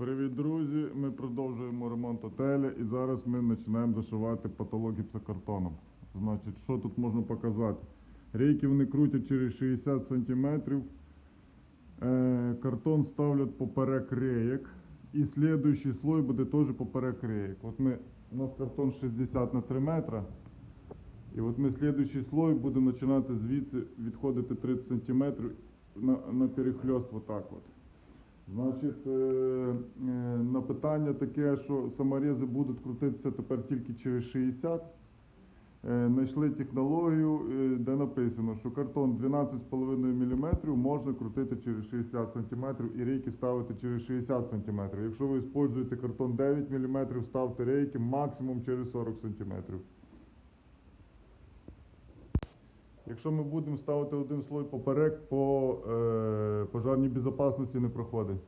Привіт, друзі! Ми продовжуємо ремонт отеля і зараз ми починаємо зашивати потолок гіпсокартоном. Значить, що тут можна показати? Рейки вони крутять через 60 см. Е, картон ставлять поперек рейок. І слідуючий слой буде теж поперек рейок. От ми, у нас картон 60 на 3 метра. І от ми слідуючий слой будемо починати звідси відходити 30 см на, на перехльост отак от. Значить, е, е, на питання таке, що саморези будуть крутитися тепер тільки через 60. Е, Знайшли технологію, де написано, що картон 12,5 мм можна крутити через 60 см і рейки ставити через 60 см. Якщо ви використовуєте картон 9 мм, ставте рейки максимум через 40 см. Якщо ми будемо ставити один слой поперек, по е, пожарній безпечності не проходить.